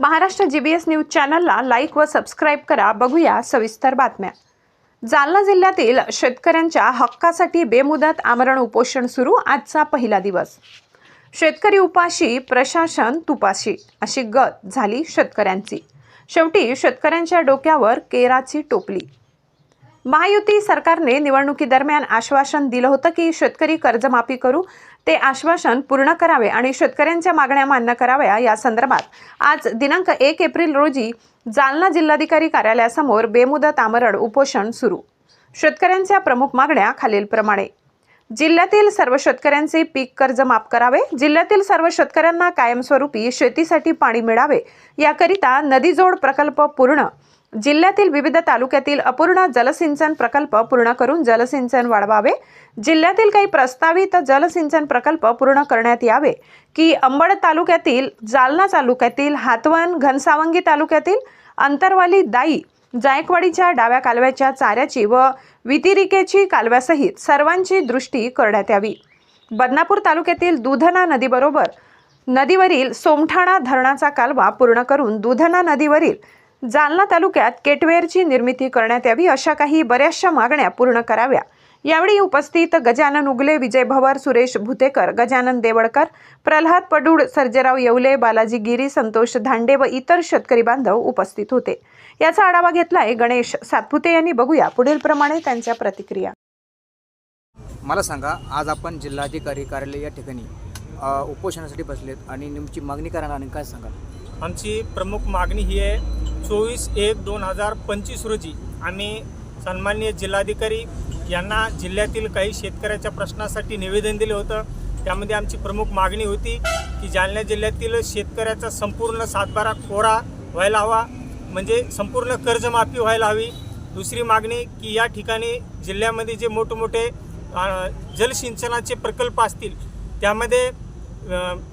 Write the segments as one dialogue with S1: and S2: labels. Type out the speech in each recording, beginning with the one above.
S1: Maharashtra G B S news चॅनलला like व subscribe करा. बघूया सविस्तर बातम्या. जालना जिल्ह्यातील शेतकऱ्यांच्या हक्कासाठी बेमुदत आमरण उपोषण सुरू. आजचा पहिला दिवस. शेतकरी उपाशी प्रशासन तुपाशी अशी गत झाली शेतकऱ्यांची. शेवटी शेतकऱ्यांच्या डोक्यावर केराची टोपली. महायुती सरकारने निवडणुकीदरम्यान आश्वासन दिलं होतं की शेतकरी कर्जमाफी करू. ते आश्वासन पूर्ण करावे आणि शेतकऱ्यांच्या मागण्या मान्य कराव्या या संदर्भात आज दिनांक एक एप्रिल रोजी जालना जिल्हाधिकारी कार्यालयासमोर बेमुदत आमरण उपोषण सुरू. शेतकऱ्यांच्या प्रमुख मागण्या खालीलप्रमाणे. जिल्ह्यातील सर्व शेतकऱ्यांचे पीक कर्ज माफ करावे. जिल्ह्यातील सर्व शेतकऱ्यांना कायमस्वरूपी शेतीसाठी पाणी मिळावे. याकरिता नदीजोड प्रकल्प पूर्ण. जिल्ह्यातील विविध तालुक्यातील अपूर्ण जलसिंचन प्रकल्प पूर्ण करून जलसिंचन वाढवावे. जिल्ह्यातील काही प्रस्तावित जलसिंचन प्रकल्प पूर्ण करण्यात यावे. की अंबड तालुक्यातील जालना तालुक्यातील हातवन घनसावंगी तालुक्यातील अंतरवाली दाई जायकवाडीच्या डाव्या कालव्याच्या चाऱ्याची व वितिरिकेची कालव्यासहित सर्वांची दृष्टी करण्यात यावी. बदनापूर तालुक्यातील दुधना नदीबरोबर नदीवरील सोमठाणा धरणाचा कालवा पूर्ण करून दुधना नदीवरील जालना तालुक्यात केटवेअरची निर्मिती करण्यात यावी अशा काही बऱ्याचशा मागण्या पूर्ण कराव्या. यावेळी उपस्थित गजानन उगले विजय भवर सुरेश भुतेकर गजानन देवळकर प्रल्हाद पडूड सर्जेराव येवले बालाजी गिरी संतोष धांडे व इतर शेतकरी बांधव उपस्थित होते. याचा आढावा घेतलाय गणेश सातपुते यांनी. बघूया पुढील प्रमाणे त्यांच्या प्रतिक्रिया.
S2: मला सांगा आज आपण जिल्हाधिकारी कार्यालय या ठिकाणी उपोषणासाठी बसलेत आणि नेमकी मागणी करायला आणि काय सांगाल?
S3: आमची प्रमुख मागणी ही आहे चोवीस एक दोन हजार पंचवीस रोजी आम्ही सन्माननीय जिल्हाधिकारी यांना जिल्ह्यातील काही शेतकऱ्याच्या प्रश्नासाठी निवेदन दिलं होतं. त्यामध्ये आमची प्रमुख मागणी होती की जालना जिल्ह्यातील शेतकऱ्याचा संपूर्ण सातबारा कोरा व्हायला हवा म्हणजे संपूर्ण कर्जमाफी व्हायला हवी. दुसरी मागणी की या ठिकाणी जिल्ह्यामध्ये जे मोठमोठे जलसिंचनाचे प्रकल्प असतील त्यामध्ये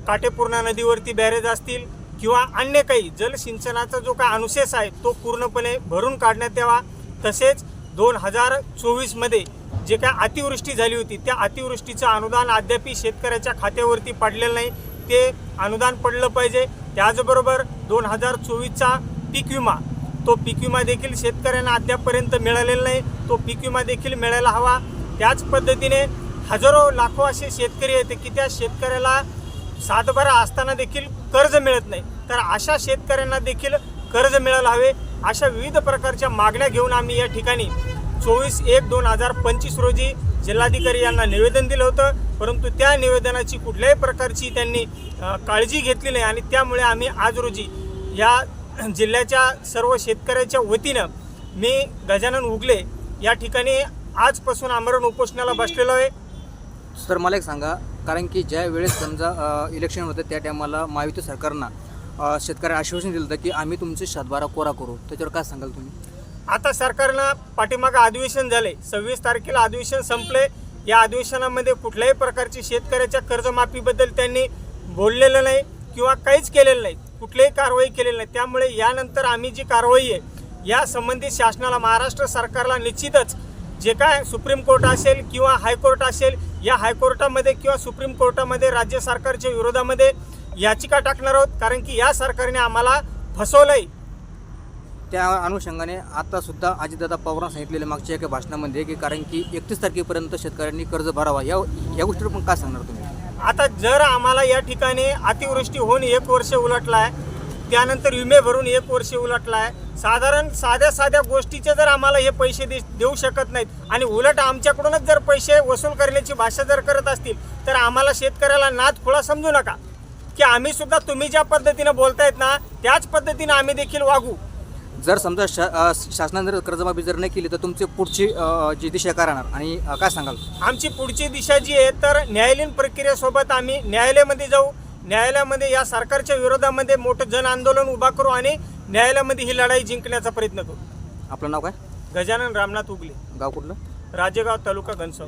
S3: काटेपूर्णा नदीवरती बॅरेज असतील किंवा अन्य काही जलसिंचनाचा जो काय अनुशेष आहे तो पूर्णपणे भरून काढण्यात यावा. तसेच दोन हजार चोवीसमध्ये जे काय अतिवृष्टी झाली होती त्या अतिवृष्टीचं अनुदान अद्यापही शेतकऱ्याच्या खात्यावरती पडलेलं नाही. ते अनुदान पडलं पाहिजे. त्याचबरोबर दोन हजार चोवीसचा पीक विमा तो पीक विमा देखील शेतकऱ्यांना अद्यापपर्यंत मिळालेला नाही. तो पीक विमा देखील मिळायला हवा. त्याच पद्धतीने हजारो लाखो असे शेतकरी आहेत की त्या शेतकऱ्याला सातबारा असताना देखील कर्ज मिळत नाही. तर अशा शेतकऱ्यांना देखील कर्ज मिळायला हवे. अशा विविध प्रकारच्या मागण्या घेऊन आम्ही या ठिकाणी चोवीस एक दोन हजार पंचवीस रोजी जिल्हाधिकारी यांना निवेदन दिलं होतं. परंतु त्या निवेदनाची कुठल्याही प्रकारची त्यांनी काळजी घेतली नाही आणि त्यामुळे आम्ही आज रोजी या जिल्ह्याच्या सर्व शेतकऱ्याच्या वतीनं मी गजानन उगले या ठिकाणी आजपासून आमरण उपोषणाला बसलेलो आहे.
S2: सर मला एक सांगा. कारण की ज्या वेळेस समजा इलेक्शन होतं त्या टायमाला महायुती सरकारनं शेतकऱ्या आश्वासन दिलं होतं की आम्ही तुमचे सातबारा कोरा करू. त्याच्यावर काय सांगाल तुम्ही?
S3: आता सरकारनं पाठीमागं अधिवेशन झाले सव्वीस तारखेला अधिवेशन संपले या अधिवेशनामध्ये कुठल्याही प्रकारची शेतकऱ्याच्या कर्जमाफीबद्दल त्यांनी बोललेलं नाही किंवा काहीच केलेलं नाही. कुठलीही कारवाई केलेली नाही. त्यामुळे यानंतर आम्ही जी कारवाई आहे या संबंधित शासनाला महाराष्ट्र सरकारला निश्चितच जे काय सुप्रीम कोर्ट असेल किंवा हायकोर्ट असेल या हायकोर्टामध्ये किंवा सुप्रीम कोर्टामध्ये राज्य सरकारच्या विरोधामध्ये याचिका टाकणार आहोत. कारण की या सरकारने आम्हाला फसवलंय.
S2: त्या अनुषंगाने आता सुद्धा अजितदादा पवारांनी सांगितलेले मागच्या एका भाषणामध्ये की कारण की एकतीस तारखेपर्यंत शेतकऱ्यांनी कर्ज भरावा. या या गोष्टीवर पण काय सांगणार तुम्ही?
S3: आता जर आम्हाला या ठिकाणी अतिवृष्टी होऊन एक वर्ष उलटलाय त्यानंतर विमे भरून एक वर्ष उलटलाय. साधारण साध्या साध्या गोष्टीचे जर आम्हाला हे पैसे दे देऊ शकत नाहीत आणि उलट आमच्याकडूनच जर पैसे वसूल करण्याची भाषा जर करत असतील तर आम्हाला शेतकऱ्याला नाद खुळा समजू नका. की आम्ही सुद्धा तुम्ही ज्या पद्धतीनं बोलतायत ना त्याच पद्धतीनं आम्ही देखील वागू.
S2: जर समजा शा शासनाने जर कर्जमाफी जर नाही केली तर तुमची पुढची जी दिशा काय राहणार आणि काय सांगाल?
S3: आमची पुढची दिशा जी आहे तर न्यायालयीन प्रक्रियेसोबत आम्ही न्यायालयामध्ये जाऊ. न्यायालयामध्ये या सरकारच्या विरोधामध्ये मोठं जन आंदोलन उभा करू आणि न्यायालयामध्ये ही लढाई जिंकण्याचा प्रयत्न करू.
S2: आपलं नाव काय?
S3: गजानन रामनाथ उगले.
S2: गाव कुठलं?
S3: राजेगाव तालुका घनसाव